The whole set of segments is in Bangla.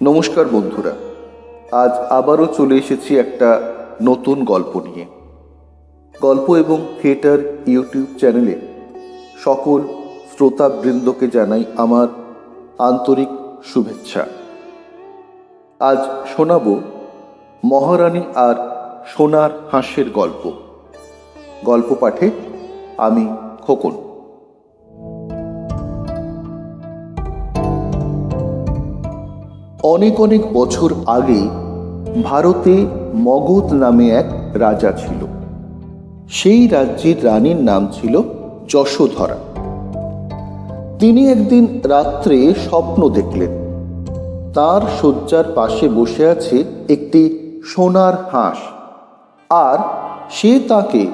নমস্কার বন্ধুরা, আজ আবারও চলে এসেছি একটা নতুন গল্প নিয়ে। গল্প এবং থিয়েটার ইউটিউব চ্যানেলে সকল শ্রোতাবৃন্দকে জানাই আমার আন্তরিক শুভেচ্ছা। আজ শোনাব মহারানী আর সোনার হাঁসের গল্প। গল্প পাঠে আমি খোকন। অনেক অনেক বছর আগে ভারতে মগধ নামে এক রাজা ছিল। সেই রাজ্যের রানীর নাম ছিল যশোধরা। তিনি একদিন রাত্রে স্বপ্ন দেখলেন। তার শয্যার পাশে বসে আছে একটি সোনার হাঁস। আর সে তাকে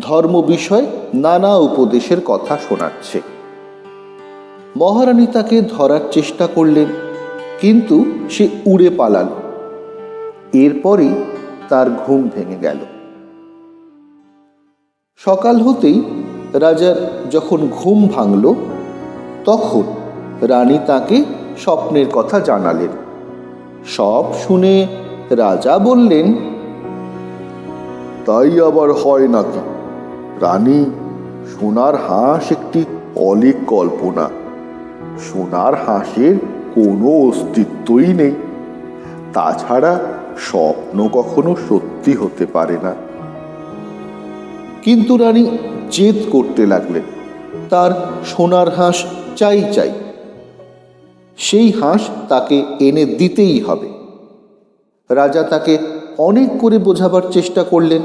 ধর্ম বিষয়ে নানা উপদেশের কথা শোনাচ্ছে। মহারানী তাকে ধরার চেষ্টা করলেন। কিন্তু সে উড়ে পালাল। এরপরই তার ঘুম ভেঙে গেল। সকাল হতেই রাজার যখন ঘুম ভাঙল, তখন রানী তাকে স্বপ্নের কথা জানালেন। সব শুনে রাজা বললেন, তাই আবার হয় নাকি? রানী, সোনার হাঁস একটি অলিক কল্পনা। সোনার হাঁসের কোনো অস্তিত্বই নেই। তাছাড়া স্বপ্ন কখনো সত্যি হতে পারে না। কিন্তু রানী জেদ করতে লাগলেন। তার সোনার হাঁস চাই চাই। সেই হাঁস তাকে এনে দিতেই হবে। রাজা তাকে অনেক করে বোঝাবার চেষ্টা করলেন,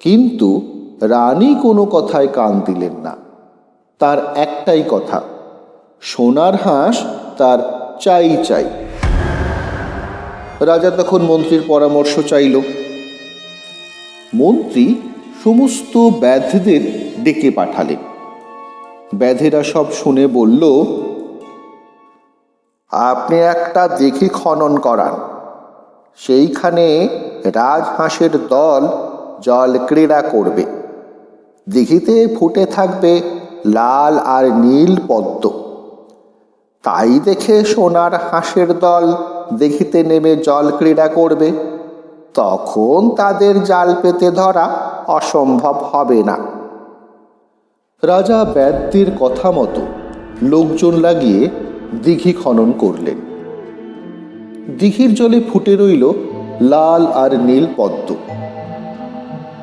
কিন্তু রানী কোনো কথায় কান দিলেন না। তার একটাই কথা, সোনার হাঁস তার চাই চাই। রাজা তখন মন্ত্রীর পরামর্শ চাইল। মন্ত্রী সমস্ত ব্যাধদের ডেকে পাঠালেন ব্যাধেরা সব শুনে বলল, আপনি একটা দিঘি খনন করান। সেইখানে রাজহাঁসের দল জল ক্রীড়া করবে। দিঘিতে ফুটে থাকবে লাল আর নীল পদ্ম। তাই দেখে সোনার হাঁসের দল দেখিতে নেমে জল ক্রীড়া করবে। তখন তাদের জাল পেতে ধরা অসম্ভব হবে না। রাজা ব্যাদ্যের কথা মতো লোকজন লাগিয়ে দিঘি খনন করলেন। দিঘির জলে ফুটে রইল লাল আর নীল পদ্ম।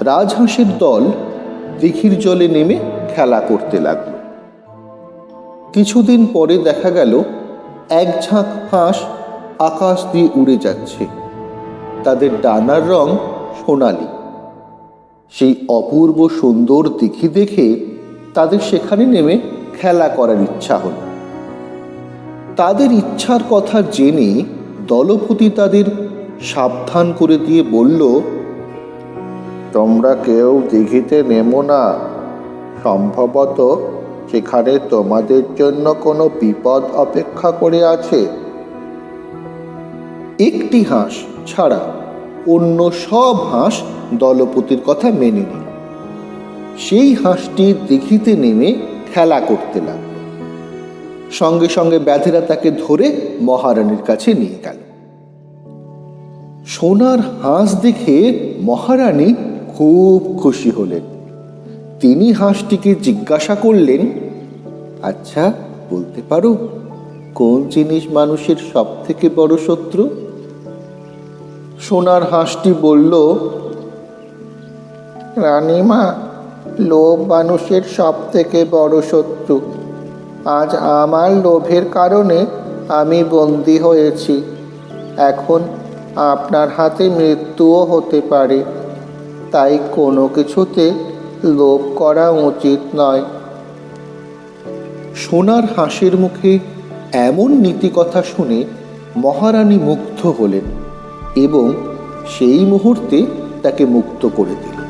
রাজহাঁসের দল দিঘির জলে নেমে খেলা করতে লাগল। কিছুদিন পরে দেখা গেল, এক ঝাঁক হাঁস আকাশ দিয়ে উড়ে যাচ্ছে। তাদের ডানার রং সোনালি। সেই অপূর্ব সুন্দর দিঘি দেখে তাদের সেখানে নেমে খেলা করার ইচ্ছা হল। তাদের ইচ্ছার কথা জেনে দলপতি তাদের সাবধান করে দিয়ে বলল, তোমরা কেউ দিঘিতে নেমো না। সম্ভবত সেখানে তোমাদের জন্য কোনো বিপদ অপেক্ষা করে আছে। একটি হাঁস ছাড়া অন্য সব হাঁস দলপতির কথা মেনে নিল। সেই হাঁসটি দেখিতে নেমে খেলা করতে লাগল। সঙ্গে সঙ্গে ব্যাধেরা তাকে ধরে মহারানীর কাছে নিয়ে গেল। সোনার হাঁস দেখে মহারানী খুব খুশি হলেন। তিনি হাঁসটিকে জিজ্ঞাসা করলেন আচ্ছা বলতে পারো, কোন জিনিস মানুষের সব থেকে বড় শত্রু? সোনার হাঁসটি বলল, রানীমা, লোভ মানুষের সব থেকে বড় শত্রু। আজ আমার লোভের কারণে আমি বন্দি হয়েছি। এখন আপনার হাতে মৃত্যুও হতে পারে। তাই কোনো কিছুতে লোভ করা উচিত নয়। সোনার হাসির মুখে এমন নীতি কথা শুনে মহারানী মুগ্ধ হলেন এবং সেই মুহূর্তে তাকে মুক্ত করে দিলেন।